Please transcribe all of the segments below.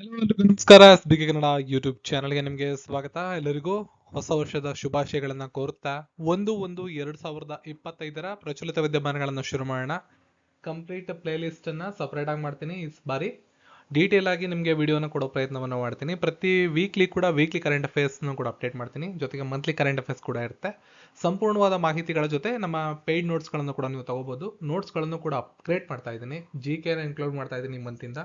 ನಮಸ್ಕಾರ. S B Kannada YouTube ಚಾನಲ್ಗೆ ನಿಮಗೆ ಸ್ವಾಗತ. ಎಲ್ಲರಿಗೂ ಹೊಸ ವರ್ಷದ ಶುಭಾಶಯಗಳನ್ನ ಕೋರುತ್ತಾ ಒಂದು ಒಂದು ಎರಡ್ ಸಾವಿರದ ಇಪ್ಪತ್ತೈದರ ಪ್ರಚಲಿತ ವಿದ್ಯಮಾನಗಳನ್ನು ಶುರು ಮಾಡೋಣ. ಕಂಪ್ಲೀಟ್ ಪ್ಲೇ ಲಿಸ್ಟ್ ಅನ್ನ ಸಪರೇಟ್ ಆಗಿ ಮಾಡ್ತೀನಿ ಈ ಬಾರಿ. ಡೀಟೇಲ್ ಆಗಿ ನಿಮಗೆ ವಿಡಿಯೋನ ಕೊಡೋ ಪ್ರಯತ್ನವನ್ನು ಮಾಡ್ತೀನಿ. ಪ್ರತಿ ವೀಕ್ಲಿ ಕೂಡ ವೀಕ್ಲಿ ಕರೆಂಟ್ ಅಫೇರ್ಸ್ನು ಕೂಡ ಅಪ್ಡೇಟ್ ಮಾಡ್ತೀನಿ. ಜೊತೆಗೆ ಮಂತ್ಲಿ ಕರೆಂಟ್ ಅಫೇರ್ಸ್ ಕೂಡ ಇರುತ್ತೆ. ಸಂಪೂರ್ಣವಾದ ಮಾಹಿತಿಗಳ ಜೊತೆ ನಮ್ಮ ಪೇಯ್ಡ್ ನೋಟ್ಸ್ಗಳನ್ನು ಕೂಡ ನೀವು ತಗೋಬಹುದು ನೋಟ್ಸ್ಗಳನ್ನು ಕೂಡ ಅಪ್ಗ್ರೇಡ್ ಮಾಡ್ತಾ ಇದ್ದೀನಿ. ಜಿ ಕೆನ ಇನ್ಕ್ಲೂಡ್ ಮಾಡ್ತಾ ಇದ್ದೀನಿ ಮಂತಿಂದ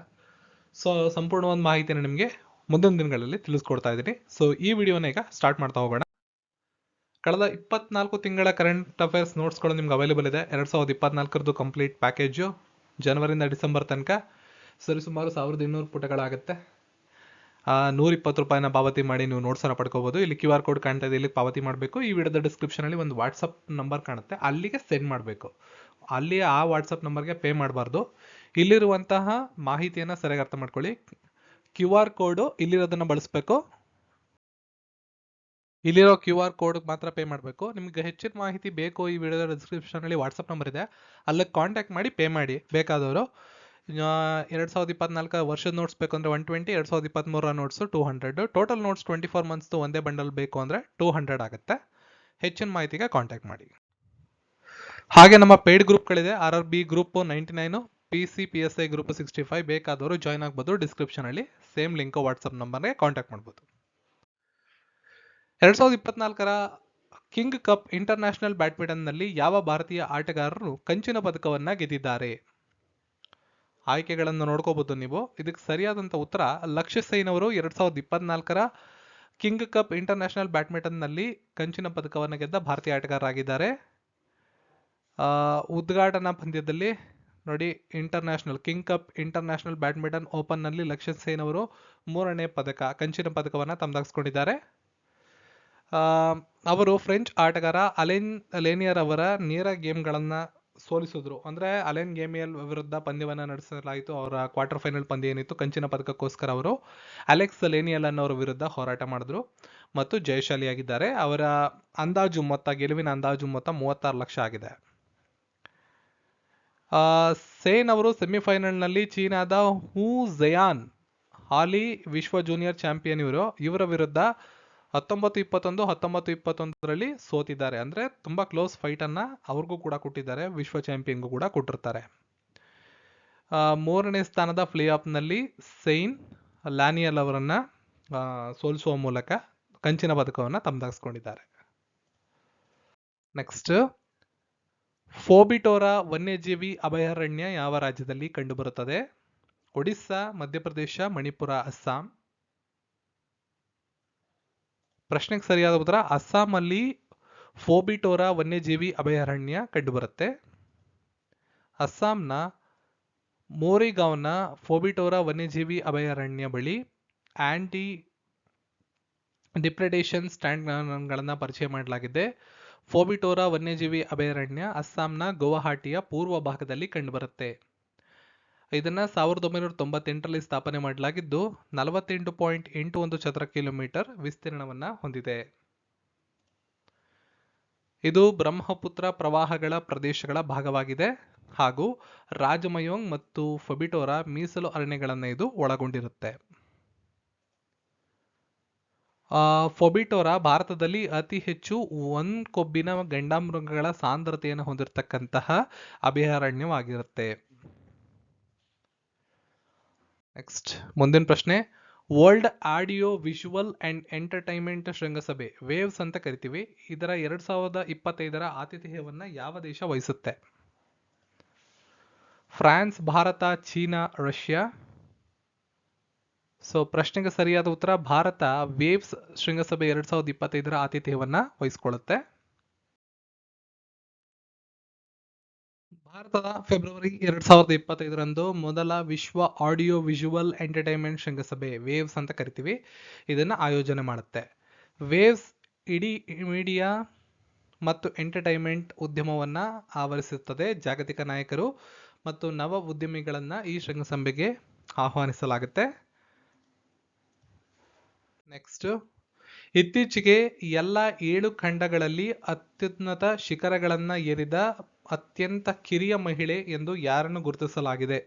ಸೊ, ಸಂಪೂರ್ಣವಾದ ಮಾಹಿತಿನ ನಿಮಗೆ ಮುಂದಿನ ದಿನಗಳಲ್ಲಿ ತಿಳಿಸ್ಕೊಡ್ತಾ ಇದ್ದೀನಿ. ಸೊ, ಈ ವಿಡಿಯೋನ ಈಗ ಸ್ಟಾರ್ಟ್ ಮಾಡ್ತಾ ಹೋಗೋಣ. ಕಳೆದ ಇಪ್ಪತ್ನಾಲ್ಕು ತಿಂಗಳ ಕರೆಂಟ್ ಅಫೇರ್ಸ್ ನೋಟ್ಸ್ಗಳು ನಿಮ್ಗೆ ಅವೈಲೇಬಲ್ ಇದೆ. ಎರಡು ಸಾವಿರದ ಇಪ್ಪತ್ನಾಲ್ಕರದ್ದು ಕಂಪ್ಲೀಟ್ ಪ್ಯಾಕೇಜು ಜನವರಿಂದ ಡಿಸೆಂಬರ್ ತನಕ ಸರಿಸುಮಾರು ಸಾವಿರದ ಇನ್ನೂರು ಪುಟಗಳಾಗುತ್ತೆ. ನೂರ ಇಪ್ಪತ್ತು ರೂಪಾಯಿನ ಪಾವತಿ ಮಾಡಿ ನೀವು ನೋಟ್ಸನ್ನು ಪಡ್ಕೋಬೋದು. ಇಲ್ಲಿ ಕ್ಯೂ ಆರ್ ಕೋಡ್ ಕಾಣ್ತಾ ಇದೆ ಇಲ್ಲಿ ಪಾವತಿ ಮಾಡಬೇಕು. ಈ ವಿಡಿಯೋದ ಡಿಸ್ಕ್ರಿಪ್ಷನಲ್ಲಿ ಒಂದು ವಾಟ್ಸಪ್ ನಂಬರ್ ಕಾಣುತ್ತೆ. ಅಲ್ಲಿಗೆ ಸೆಂಡ್ ಮಾಡಬೇಕು. ಅಲ್ಲಿ ಆ ವಾಟ್ಸಪ್ ನಂಬರ್ಗೆ ಪೇ ಮಾಡಬಾರ್ದು. ಇಲ್ಲಿರುವಂತಹ ಮಾಹಿತಿಯನ್ನು ಸರಿಯಾಗಿ ಅರ್ಥ ಮಾಡ್ಕೊಳ್ಳಿ. ಕ್ಯೂ ಆರ್ ಕೋಡು ಇಲ್ಲಿರೋದನ್ನ ಬಳಸಬೇಕು. ಇಲ್ಲಿರೋ ಕ್ಯೂ ಆರ್ ಕೋಡ್ಗೆ ಮಾತ್ರ ಪೇ ಮಾಡಬೇಕು. ನಿಮಗೆ ಹೆಚ್ಚಿನ ಮಾಹಿತಿ ಬೇಕು ಈ ವಿಡಿಯೋದ ಡಿಸ್ಕ್ರಿಪ್ಷನಲ್ಲಿ ವಾಟ್ಸಪ್ ನಂಬರ್ ಇದೆ. ಅಲ್ಲಿಗೆ ಕಾಂಟ್ಯಾಕ್ಟ್ ಮಾಡಿ ಪೇ ಮಾಡಿ ಬೇಕಾದವರು. ಎರಡು ಸಾವಿರದ ಇಪ್ಪತ್ನಾಲ್ಕು ವರ್ಷದ ನೋಟ್ಸ್ ಬೇಕು ಅಂದರೆ ಒನ್ ಟ್ವೆಂಟಿ ಎರಡು ಸಾವಿರದ ಇಪ್ಪತ್ತ್ಮೂರ notes two hundred total notes twenty four ಮಂತ್ಸ್ದು ಒಂದೇ ಬಂಡಲ್ ಬೇಕು ಅಂದರೆ ಟೂ ಹಂಡ್ರೆಡ್ ಆಗುತ್ತೆ. ಹೆಚ್ಚಿನ ಮಾಹಿತಿಗೆ ಕಾಂಟ್ಯಾಕ್ಟ್ ಮಾಡಿ. ಹಾಗೆ ನಮ್ಮ paid ಗ್ರೂಪ್ಗಳಿದೆ R R B group ninety nine P C P S I group sixty five ಬೇಕಾದವರು ಜಾಯ್ನ್ ಆಗ್ಬೋದು. ಡಿಸ್ಕ್ರಿಪ್ಷನಲ್ಲಿ ಸೇಮ್ ಲಿಂಕ್ ವಾಟ್ಸಪ್ ನಂಬರ್ಗೆ ಕಾಂಟ್ಯಾಕ್ಟ್ ಮಾಡ್ಬೋದು. ಎರಡು ಸಾವಿರದ ಇಪ್ಪತ್ನಾಲ್ಕರ ಕಿಂಗ್ ಕಪ್ ಇಂಟರ್ನ್ಯಾಷನಲ್ ಬ್ಯಾಡ್ಮಿಂಟನ್ನಲ್ಲಿ ಯಾವ ಭಾರತೀಯ ಆಟಗಾರರು ಕಂಚಿನ ಪದಕವನ್ನು ಗೆದ್ದಿದ್ದಾರೆ? ಆಯ್ಕೆಗಳನ್ನು ನೋಡ್ಕೋಬಹುದು ನೀವು. ಇದಕ್ಕೆ ಸರಿಯಾದಂಥ ಉತ್ತರ ಲಕ್ಷ್ಯ ಸೈನ್ ಅವರು ಎರಡ್ ಸಾವಿರದ ಇಪ್ಪತ್ನಾಲ್ಕರ ಕಿಂಗ್ ಕಪ್ ಇಂಟರ್ನ್ಯಾಷನಲ್ ಬ್ಯಾಡ್ಮಿಂಟನ್ನಲ್ಲಿ ಕಂಚಿನ ಪದಕವನ್ನು ಗೆದ್ದ ಭಾರತೀಯ ಆಟಗಾರರಾಗಿದ್ದಾರೆ. ಉದ್ಘಾಟನಾ ಪಂದ್ಯದಲ್ಲಿ ನೋಡಿ international King Cup international badminton ಓಪನ್ನಲ್ಲಿ Lakshya Sen ಅವರು ಮೂರನೇ ಪದಕ ಕಂಚಿನ ಪದಕವನ್ನು ತಮ್ಮದಾಗಿಸ್ಕೊಂಡಿದ್ದಾರೆ ಆ, ಅವರು ಫ್ರೆಂಚ್ ಆಟಗಾರ ಅಲೆನ್ ಲೇನಿಯರ್ ಅವರ ನೇರ ಗೇಮ್ಗಳನ್ನು ಸೋಲಿಸಿದ್ರು. ಅಂದರೆ ಅಲೆನ್ ಗೇಮಿಯಲ್ ವಿರುದ್ಧ ಪಂದ್ಯವನ್ನು ನಡೆಸಲಾಯಿತು. ಅವರ ಕ್ವಾರ್ಟರ್ ಫೈನಲ್ ಪಂದ್ಯ ಏನಿತ್ತು ಕಂಚಿನ ಪದಕಕ್ಕೋಸ್ಕರ ಅವರು ಅಲೆಕ್ಸ್ ಲೇನಿಯಲ್ ಅನ್ನೋರ ವಿರುದ್ಧ ಹೋರಾಟ ಮಾಡಿದ್ರು ಮತ್ತು ಜಯಶಾಲಿಯಾಗಿದ್ದಾರೆ. ಅವರ ಅಂದಾಜು ಮೊತ್ತ ಗೆಲುವಿನ ಅಂದಾಜು ಮೊತ್ತ ಮೂವತ್ತಾರು ಲಕ್ಷ ಆಗಿದೆ. ಸೇನ್ ಅವರು ಸೆಮಿಫೈನಲ್ನಲ್ಲಿ ಚೀನಾದ ಹೂ ಝಯಾನ್, ಹಾಲಿ ವಿಶ್ವ ಜೂನಿಯರ್ ಚಾಂಪಿಯನ್ ಇವರು. ಇವರ ವಿರುದ್ಧ ಹತ್ತೊಂಬತ್ತು ಇಪ್ಪತ್ತೊಂದು, ಹತ್ತೊಂಬತ್ತು ಇಪ್ಪತ್ತೊಂದರಲ್ಲಿ ಸೋತಿದ್ದಾರೆ. ಅಂದರೆ ತುಂಬ ಕ್ಲೋಸ್ ಫೈಟನ್ನು ಅವ್ರಿಗೂ ಕೂಡ ಕೊಟ್ಟಿದ್ದಾರೆ, ವಿಶ್ವ ಚಾಂಪಿಯನ್ಗೂ ಕೂಡ ಕೊಟ್ಟಿರ್ತಾರೆ. ಮೂರನೇ ಸ್ಥಾನದ ಪ್ಲೇ ನಲ್ಲಿ ಸೈನ್, ಲ್ಯಾನಿಯಲ್ ಅವರನ್ನು ಸೋಲಿಸುವ ಮೂಲಕ ಕಂಚಿನ ಪದಕವನ್ನು ತಮ್ಮದಾಗಿಸ್ಕೊಂಡಿದ್ದಾರೆ ನೆಕ್ಸ್ಟ್. ಫೋಬಿಟೋರಾ ವನ್ಯಜೀವಿ ಅಭಯಾರಣ್ಯ ಯಾವ ರಾಜ್ಯದಲ್ಲಿ ಕಂಡುಬರುತ್ತದೆ? ಒಡಿಸ್ಸಾ, ಮಧ್ಯಪ್ರದೇಶ, ಮಣಿಪುರ, ಅಸ್ಸಾಂ. ಪ್ರಶ್ನೆಗೆ ಸರಿಯಾದ ಉತ್ತರ ಅಸ್ಸಾಮಲ್ಲಿ ಫೋಬಿಟೋರಾ ವನ್ಯಜೀವಿ ಅಭಯಾರಣ್ಯ ಕಂಡುಬರುತ್ತೆ. ಅಸ್ಸಾಂನ ಮೋರಿಗಾವ್ನ ಫೋಬಿಟೋರಾ ವನ್ಯಜೀವಿ ಅಭಯಾರಣ್ಯ ಬಳಿ ಆಂಟಿ ಡಿಪ್ರೆಡೇಷನ್ ಸ್ಟ್ಯಾಂಡ್ಗಳನ್ನು ಪರಿಚಯ ಮಾಡಲಾಗಿದೆ. ಫೋಬಿಟೋರಾ ವನ್ಯಜೀವಿ ಅಭಯಾರಣ್ಯ, ಅಸ್ಸಾಂನ ಗುವಾಹಟಿಯ ಪೂರ್ವ ಭಾಗದಲ್ಲಿ ಕಂಡುಬರುತ್ತೆ. ಇದನ್ನು ಸಾವಿರದ ಒಂಬೈನೂರ ತೊಂಬತ್ತೆಂಟರಲ್ಲಿ ಸ್ಥಾಪನೆ ಮಾಡಲಾಗಿದ್ದು, ನಲವತ್ತೆಂಟು ಪಾಯಿಂಟ್ ಎಂಟು ಒಂದು ಚದರ ಕಿಲೋಮೀಟರ್ ವಿಸ್ತೀರ್ಣವನ್ನ ಹೊಂದಿದೆ. ಇದು ಬ್ರಹ್ಮಪುತ್ರ ಪ್ರವಾಹಗಳ ಪ್ರದೇಶಗಳ ಭಾಗವಾಗಿದೆ ಹಾಗೂ ರಾಜಮಯೋಂಗ್ ಮತ್ತು ಫಬಿಟೋರಾ ಮೀಸಲು ಅರಣ್ಯಗಳನ್ನು ಇದು ಒಳಗೊಂಡಿರುತ್ತೆ. ಫೊಬಿಟೋರಾ ಭಾರತದಲ್ಲಿ ಅತಿ ಹೆಚ್ಚು ಒನ್ ಕೊಬ್ಬಿನ ಗಂಡಾಮೃಗಗಳ ಸಾಂದ್ರತೆಯನ್ನು ಹೊಂದಿರತಕ್ಕಂತಹ ಅಭಯಾರಣ್ಯವಾಗಿರುತ್ತೆ. ನೆಕ್ಸ್ಟ್ ಮುಂದಿನ ಪ್ರಶ್ನೆ. World audio visual and entertainment ಶೃಂಗಸಭೆ ವೇವ್ಸ್ ಅಂತ ಕರಿತೀವಿ. ಇದರ ಎರಡ್ ಸಾವಿರದ ಇಪ್ಪತ್ತೈದರ ಆತಿಥೇಯವನ್ನ ಯಾವ ದೇಶ ವಹಿಸುತ್ತೆ? France Bharat, China Russia so ಪ್ರಶ್ನೆಗೆ ಸರಿಯಾದ ಉತ್ತರ, ಭಾರತ ವೇವ್ಸ್ ಶೃಂಗಸಭೆ ಎರಡ್ ಸಾವಿರದ ಇಪ್ಪತ್ತೈದರ ಆತಿಥ್ಯವನ್ನ ವಹಿಸಿಕೊಳ್ಳುತ್ತೆ. ಭಾರತದ ಫೆಬ್ರವರಿ ಎರಡ್ ಸಾವಿರದ ಇಪ್ಪತ್ತೈದರಂದು ಮೊದಲ ವಿಶ್ವ ಆಡಿಯೋ ವಿಜುವಲ್ ಎಂಟರ್ಟೈನ್ಮೆಂಟ್ ಶೃಂಗಸಭೆ ವೇವ್ಸ್ ಅಂತ ಕರಿತೀವಿ. ಇದನ್ನ ಆಯೋಜನೆ ಮಾಡುತ್ತೆ. ವೇವ್ಸ್ ಇಡೀ ಮೀಡಿಯಾ ಮತ್ತು ಎಂಟರ್ಟೈನ್ಮೆಂಟ್ ಉದ್ಯಮವನ್ನ ಆವರಿಸುತ್ತದೆ ಜಾಗತಿಕ ನಾಯಕರು ಮತ್ತು ನವ ಉದ್ಯಮಿಗಳನ್ನ ಈ ಶೃಂಗಸಭೆಗೆ ಆಹ್ವಾನಿಸಲಾಗುತ್ತೆ. ನೆಕ್ಸ್ಟ್ ಇತ್ತೀಚೆಗೆ ಎಲ್ಲ ಏಳು ಖಂಡಗಳಲ್ಲಿ ಅತ್ಯುನ್ನತ ಶಿಖರಗಳನ್ನ ಏರಿದ ಅತ್ಯಂತ ಕಿರಿಯ ಮಹಿಳೆ ಎಂದು ಯಾರನ್ನು ಗುರುತಿಸಲಾಗಿದೆ?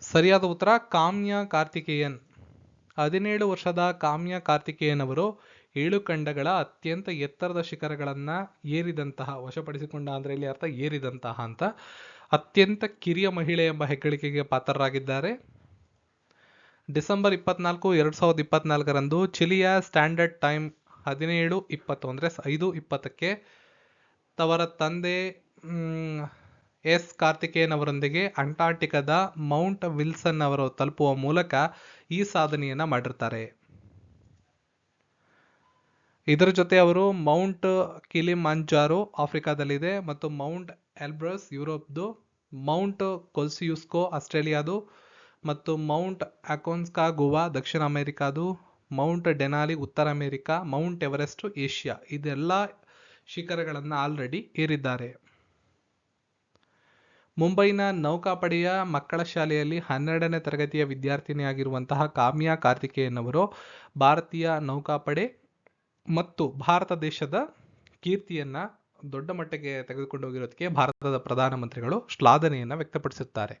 ಸರಿಯಾದ ಉತ್ತರ, ಕಾಮ್ಯ ಕಾರ್ತಿಕೇಯನ್. ಹದಿನೇಳು ವರ್ಷದ ಕಾಮ್ಯ ಕಾರ್ತಿಕೇಯನ್ ಅವರು ಏಳು ಖಂಡಗಳ ಅತ್ಯಂತ ಎತ್ತರದ ಶಿಖರಗಳನ್ನ ಏರಿದಂತಹ, ವಶಪಡಿಸಿಕೊಂಡ ಅಂದ್ರೆ ಇಲ್ಲಿ ಅರ್ಥ ಏರಿದಂತಹ ಅಂತ, ಅತ್ಯಂತ ಕಿರಿಯ ಮಹಿಳೆ ಎಂಬ ಹೆಗ್ಗಳಿಕೆಗೆ ಪಾತ್ರರಾಗಿದ್ದಾರೆ. ಡಿಸೆಂಬರ್ ಇಪ್ಪತ್ನಾಲ್ಕು, ಎರಡ್ ಸಾವಿರದ ಇಪ್ಪತ್ನಾಲ್ಕರಂದು ಚಿಲಿಯ ಸ್ಟ್ಯಾಂಡರ್ಡ್ ಟೈಮ್ ಹದಿನೇಳು ಇಪ್ಪತ್ತು ಅಂದರೆ ಐದು ಇಪ್ಪತ್ತಕ್ಕೆ ತವರ ತಂದೆ ಎಸ್ ಕಾರ್ತಿಕೇಯನ್ ಅವರೊಂದಿಗೆ ಅಂಟಾರ್ಟಿಕಾದ ಮೌಂಟ್ ವಿಲ್ಸನ್ ಅವರು ತಲುಪುವ ಮೂಲಕ ಈ ಸಾಧನೆಯನ್ನು ಮಾಡಿರ್ತಾರೆ. ಇದರ ಜೊತೆ ಅವರು ಮೌಂಟ್ ಕಿಲಿಮಾಂಜಾರೋ ಆಫ್ರಿಕಾದಲ್ಲಿದೆ ಮತ್ತು ಮೌಂಟ್ ಎಲ್ಬ್ರಸ್ ಯುರೋಪ್ದು ಮೌಂಟ್ ಕೊಲ್ಸಿಯುಸ್ಕೋ, ಆಸ್ಟ್ರೇಲಿಯಾದು ಮತ್ತು ಮೌಂಟ್ ಅಕೋನ್ಸ್ಕಾ, ಗೋವಾ, ದಕ್ಷಿಣ ಅಮೆರಿಕಾದು, ಮೌಂಟ್ ಡೆನಾಲಿ, ಉತ್ತರ ಅಮೆರಿಕಾ, ಮೌಂಟ್ ಎವರೆಸ್ಟ್, ಏಷ್ಯಾ ಇದೆಲ್ಲ ಶಿಖರಗಳನ್ನು ಆಲ್ರೆಡಿ ಏರಿದ್ದಾರೆ. ಮುಂಬೈನ ನೌಕಾಪಡೆಯ ಮಕ್ಕಳ ಶಾಲೆಯಲ್ಲಿ ಹನ್ನೆರಡನೇ ತರಗತಿಯ ವಿದ್ಯಾರ್ಥಿನಿಯಾಗಿರುವಂತಹ ಕಾಮ್ಯಾ ಕಾರ್ತಿಕೇಯನ್ ಅವರು ಭಾರತೀಯ ನೌಕಾಪಡೆ ಮತ್ತು ಭಾರತ ದೇಶದ ಕೀರ್ತಿಯನ್ನು ದೊಡ್ಡ ಮಟ್ಟಿಗೆ ತೆಗೆದುಕೊಂಡು ಹೋಗಿರೋದಕ್ಕೆ ಭಾರತದ ಪ್ರಧಾನಮಂತ್ರಿಗಳು ಶ್ಲಾಘನೆಯನ್ನು ವ್ಯಕ್ತಪಡಿಸುತ್ತಾರೆ.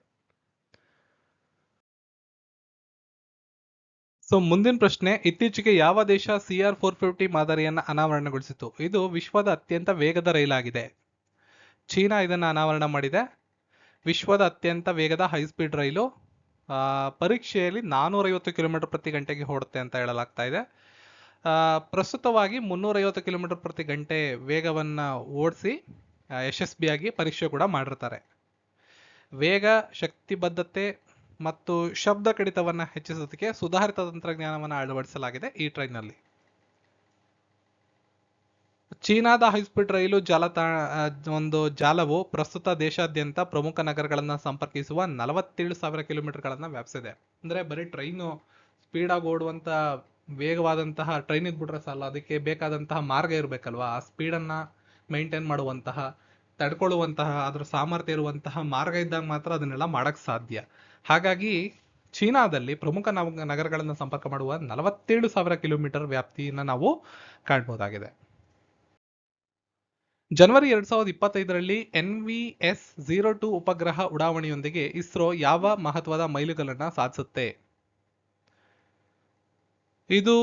ಸೊ ಮುಂದಿನ ಪ್ರಶ್ನೆ, ಇತ್ತೀಚೆಗೆ ಯಾವ ದೇಶ ಸಿಆರ್ ಫೋರ್ ಫಿಫ್ಟಿ ಮಾದರಿಯನ್ನು ಅನಾವರಣಗೊಳಿಸಿತು? ಇದು ವಿಶ್ವದ ಅತ್ಯಂತ ವೇಗದ ರೈಲಾಗಿದೆ. ಚೀನಾ ಇದನ್ನು ಅನಾವರಣ ಮಾಡಿದೆ. ವಿಶ್ವದ ಅತ್ಯಂತ ವೇಗದ ಹೈಸ್ಪೀಡ್ ರೈಲು ಪರೀಕ್ಷೆಯಲ್ಲಿ ನಾನೂರೈವತ್ತು ಕಿಲೋಮೀಟರ್ ಪ್ರತಿ ಗಂಟೆಗೆ ಓಡುತ್ತೆ ಅಂತ ಹೇಳಲಾಗ್ತಾ ಇದೆ. ಪ್ರಸ್ತುತವಾಗಿ ಮುನ್ನೂರೈವತ್ತು ಕಿಲೋಮೀಟರ್ ಪ್ರತಿ ಗಂಟೆ ವೇಗವನ್ನು ಓಡಿಸಿ ಯಶಸ್ವಿಯಾಗಿ ಪರೀಕ್ಷೆ ಕೂಡ ಮಾಡಿರ್ತಾರೆ. ವೇಗ, ಶಕ್ತಿಬದ್ಧತೆ ಮತ್ತು ಶಬ್ದ ಕಡಿತವನ್ನು ಹೆಚ್ಚಿಸೋದಕ್ಕೆ ಸುಧಾರಿತ ತಂತ್ರಜ್ಞಾನವನ್ನು ಅಳವಡಿಸಲಾಗಿದೆ ಈ ಟ್ರೈನ್ನಲ್ಲಿ. ಚೀನಾದ ಹೈಸ್ಪೀಡ್ ರೈಲು ಜಾಲತಾ ಒಂದು ಜಾಲವು ಪ್ರಸ್ತುತ ದೇಶಾದ್ಯಂತ ಪ್ರಮುಖ ನಗರಗಳನ್ನು ಸಂಪರ್ಕಿಸುವ ನಲವತ್ತೇಳು ಸಾವಿರ ಕಿಲೋಮೀಟರ್ಗಳನ್ನು ವ್ಯಾಪಿಸಿದೆ. ಅಂದರೆ ಬರೀ ಟ್ರೈನು ಸ್ಪೀಡಾಗಿ ಓಡುವಂಥ ವೇಗವಾದಂತಹ ಟ್ರೈನ್ ಇದ್ಬಿಟ್ರೆ ಸಾಲ, ಅದಕ್ಕೆ ಬೇಕಾದಂತಹ ಮಾರ್ಗ ಇರಬೇಕಲ್ವಾ? ಆ ಸ್ಪೀಡನ್ನು ಮೇಂಟೈನ್ ಮಾಡುವಂತಹ ತಡ್ಕೊಳ್ಳುವಂತಹ, ಅದರ ಸಾಮರ್ಥ್ಯ ಇರುವಂತಹ ಮಾರ್ಗ ಇದ್ದಾಗ ಮಾತ್ರ ಅದನ್ನೆಲ್ಲ ಮಾಡಕ್ ಸಾಧ್ಯ. ಹಾಗಾಗಿ ಚೀನಾದಲ್ಲಿ ಪ್ರಮುಖ ನಾವು ನಗರಗಳನ್ನು ಸಂಪರ್ಕ ಮಾಡುವ ನಲವತ್ತೇಳು ಸಾವಿರ ಕಿಲೋಮೀಟರ್ ವ್ಯಾಪ್ತಿಯನ್ನ ನಾವು ಕಾಣಬಹುದಾಗಿದೆ ಜನವರಿ ಎರಡ್ ಸಾವಿರದ ಇಪ್ಪತ್ತೈದರಲ್ಲಿ N V S zero two ಉಪಗ್ರಹ ಉಡಾವಣೆಯೊಂದಿಗೆ ಇಸ್ರೋ ಯಾವ ಮಹತ್ವದ ಮೈಲುಗಲ್ಲನ್ನ ಸಾಧಿಸುತ್ತೆ? ಇದು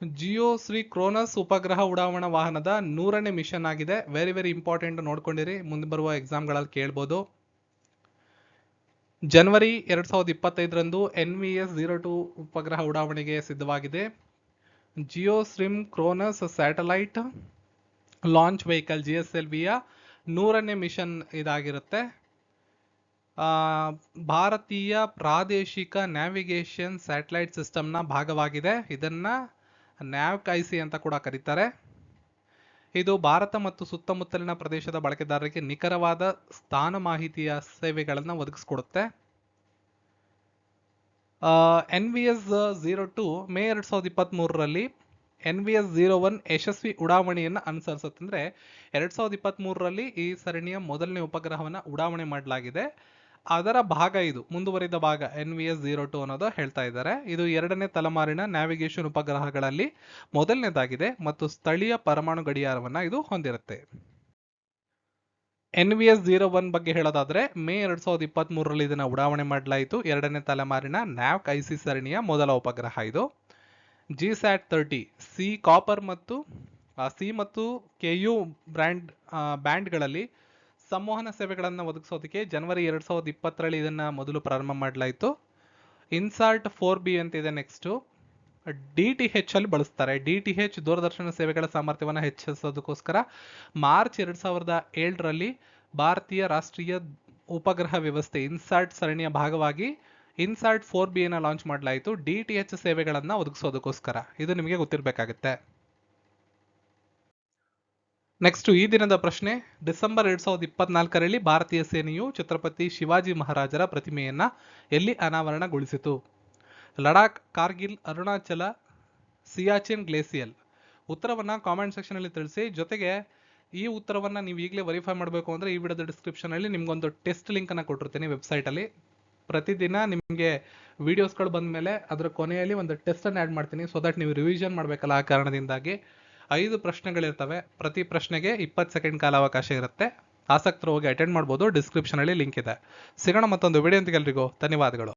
ಜಿಯೋ ಶ್ರೀ ಕ್ರೋನಸ್ ಉಪಗ್ರಹ ಉಡಾವಣಾ ವಾಹನದ ನೂರನೇ ಮಿಷನ್ ಆಗಿದೆ. ವೆರಿ ವೆರಿ ಇಂಪಾರ್ಟೆಂಟ್ ನೋಡ್ಕೊಂಡಿರಿ. ಮುಂದೆ ಬರುವ ಎಕ್ಸಾಮ್ಗಳಲ್ಲಿ ಕೇಳ್ಬೋದು. ಜನವರಿ ಎರಡ್ ಸಾವಿರದ ಇಪ್ಪತ್ತೈದರಂದು N V S zero two ಉಪಗ್ರಹ ಉಡಾವಣೆಗೆ ಸಿದ್ಧವಾಗಿದೆ. Geosynchronous satellite launch vehicle G S L ವಿಯ ನೂರನೇ ಮಿಷನ್ ಇದಾಗಿರುತ್ತೆ. ಭಾರತೀಯ ಪ್ರಾದೇಶಿಕ ನ್ಯಾವಿಗೇಷನ್ ಸ್ಯಾಟಲೈಟ್ ಸಿಸ್ಟಮ್ನ ಭಾಗವಾಗಿದೆ. ಇದನ್ನ ನ್ಯಾವ್ಕ್ ಐಸಿ ಅಂತ ಕೂಡ ಕರೀತಾರೆ. ಇದು ಭಾರತ ಮತ್ತು ಸುತ್ತಮುತ್ತಲಿನ ಪ್ರದೇಶದ ಬಳಕೆದಾರರಿಗೆ ನಿಖರವಾದ ಸ್ಥಾನ ಮಾಹಿತಿಯ ಸೇವೆಗಳನ್ನು ಒದಗಿಸ್ಕೊಡುತ್ತೆ. N V S zero two May ಎರಡ್ ಸಾವಿರದ ಇಪ್ಪತ್ತ್ ಮೂರರಲ್ಲಿ N V S zero one ಯಶಸ್ವಿ ಉಡಾವಣೆಯನ್ನು ಅನುಸರಿಸುತ್ತೆ. ಅಂದ್ರೆ ಎರಡ್ ಸಾವಿರದ ಇಪ್ಪತ್ತ್ ಮೂರರಲ್ಲಿ ಈ ಸರಣಿಯ ಮೊದಲನೇ ಉಪಗ್ರಹವನ್ನು ಉಡಾವಣೆ ಮಾಡಲಾಗಿದೆ. ಅದರ ಭಾಗ ಇದು. ಮುಂದುವರಿದ ಭಾಗ N V S zero two ಅನ್ನೋದು ಹೇಳ್ತಾ ಇದ್ದಾರೆ. ಇದು ಎರಡನೇ ತಲೆಮಾರಿನ ನ್ಯಾವಿಗೇಷನ್ ಉಪಗ್ರಹಗಳಲ್ಲಿ ಮೊದಲನೇದಾಗಿದೆ ಮತ್ತು ಸ್ಥಳೀಯ ಪರಮಾಣು ಗಡಿಯಾರವನ್ನ ಇದು ಹೊಂದಿರುತ್ತೆ. N V S zero one ಬಗ್ಗೆ ಹೇಳೋದಾದ್ರೆ ಮೇ ಎರಡ್ ಸಾವಿರದ ಇಪ್ಪತ್ತ್ ಮೂರರಲ್ಲಿ ಇದನ್ನ ಉಡಾವಣೆ ಮಾಡಲಾಯಿತು. ಎರಡನೇ ತಲೆಮಾರಿನ ನ್ಯಾವ್ಕ್ ಐಸಿ ಸರಣಿಯ ಮೊದಲ ಉಪಗ್ರಹ ಇದು. ಜಿ ಸ್ಯಾಟ್ ತರ್ಟಿ ಸಿ ಕಾಪರ್ ಮತ್ತು ಸಿ ಮತ್ತು ಕೆಯು ಬ್ರ್ಯಾಂಡ್ ಬ್ಯಾಂಡ್ಗಳಲ್ಲಿ ಸಂವಹನ ಸೇವೆಗಳನ್ನು ಒದಗಿಸೋದಕ್ಕೆ ಜನವರಿ ಎರಡು ಸಾವಿರದ ಇಪ್ಪತ್ತರಲ್ಲಿ ಇದನ್ನು ಮೊದಲು ಪ್ರಾರಂಭ ಮಾಡಲಾಯಿತು. ಇನ್ಸಾರ್ಟ್ ಫೋರ್ ಬಿ ಅಂತ ಇದೆ ನೆಕ್ಸ್ಟು ಡಿ ಟಿ ಹೆಚ್ ಅಲ್ಲಿ ಬಳಸ್ತಾರೆ. ಡಿ ಟಿ ಹೆಚ್ ದೂರದರ್ಶನ ಸೇವೆಗಳ ಸಾಮರ್ಥ್ಯವನ್ನು ಹೆಚ್ಚಿಸೋದಕ್ಕೋಸ್ಕರ ಮಾರ್ಚ್ ಎರಡು ಸಾವಿರದ ಏಳರಲ್ಲಿ ಭಾರತೀಯ ರಾಷ್ಟ್ರೀಯ ಉಪಗ್ರಹ ವ್ಯವಸ್ಥೆ ಇನ್ಸಾರ್ಟ್ ಸರಣಿಯ ಭಾಗವಾಗಿ ಇನ್ಸಾರ್ಟ್ ಫೋರ್ ಬಿ ಅನ್ನ ಲಾಂಚ್ ಮಾಡಲಾಯಿತು. ಡಿ ಟಿ ಎಚ್ ಸೇವೆಗಳನ್ನು ಒದಗಿಸೋದಕ್ಕೋಸ್ಕರ. ಇದು ನಿಮಗೆ ಗೊತ್ತಿರಬೇಕಾಗುತ್ತೆ. ನೆಕ್ಸ್ಟ್ ಈ ದಿನದ ಪ್ರಶ್ನೆ, ಡಿಸೆಂಬರ್ ಎರಡ್ ಸಾವಿರದ ಇಪ್ಪತ್ನಾಲ್ಕರಲ್ಲಿ ಭಾರತೀಯ ಸೇನೆಯು ಛತ್ರಪತಿ ಶಿವಾಜಿ ಮಹಾರಾಜರ ಪ್ರತಿಮೆಯನ್ನ ಎಲ್ಲಿ ಅನಾವರಣಗೊಳಿಸಿತು? ಲಡಾಖ್, ಕಾರ್ಗಿಲ್, ಅರುಣಾಚಲ, ಸಿಯಾಚಿನ್ ಗ್ಲೇಸಿಯಲ್. ಉತ್ತರವನ್ನ ಕಾಮೆಂಟ್ ಸೆಕ್ಷನ್ ಅಲ್ಲಿ ತಿಳಿಸಿ. ಜೊತೆಗೆ ಈ ಉತ್ತರವನ್ನ ನೀವು ಈಗಲೇ ವೆರಿಫೈ ಮಾಡಬೇಕು ಅಂದ್ರೆ ಈ ವಿಡಿಯೋದ ಡಿಸ್ಕ್ರಿಪ್ಷನ್ ಅಲ್ಲಿ ನಿಮ್ಗೊಂದು ಟೆಸ್ಟ್ ಲಿಂಕ್ ಅನ್ನ ಕೊಟ್ಟಿರ್ತೀನಿ ವೆಬ್ಸೈಟ್ ಅಲ್ಲಿ. ಪ್ರತಿದಿನ ನಿಮಗೆ ವಿಡಿಯೋಸ್ಗಳು ಬಂದ ಮೇಲೆ ಅದರ ಕೊನೆಯಲ್ಲಿ ಒಂದು ಟೆಸ್ಟ್ ಅನ್ನು ಆ್ಯಡ್ ಮಾಡ್ತೀನಿ. ಸೊ ದಟ್ ನೀವು ರಿವಿಷನ್ ಮಾಡಬೇಕಲ್ಲ ಆ ಕಾರಣದಿಂದಾಗಿ. ಐದು ಪ್ರಶ್ನೆಗಳಿರ್ತವೆ. ಪ್ರತಿ ಪ್ರಶ್ನೆಗೆ ಇಪ್ಪತ್ತು ಸೆಕೆಂಡ್ ಕಾಲಾವಕಾಶ ಇರುತ್ತೆ. ಆಸಕ್ತರು ಹೋಗಿ ಅಟೆಂಡ್ ಮಾಡ್ಬೋದು. ಡಿಸ್ಕ್ರಿಪ್ಷನ್ ಅಲ್ಲಿ ಲಿಂಕ್ ಇದೆ. ಸಿಗೋಣ ಮತ್ತೊಂದು ವಿಡಿಯೋ ಎಲ್ರಿಗೂ. ಧನ್ಯವಾದಗಳು.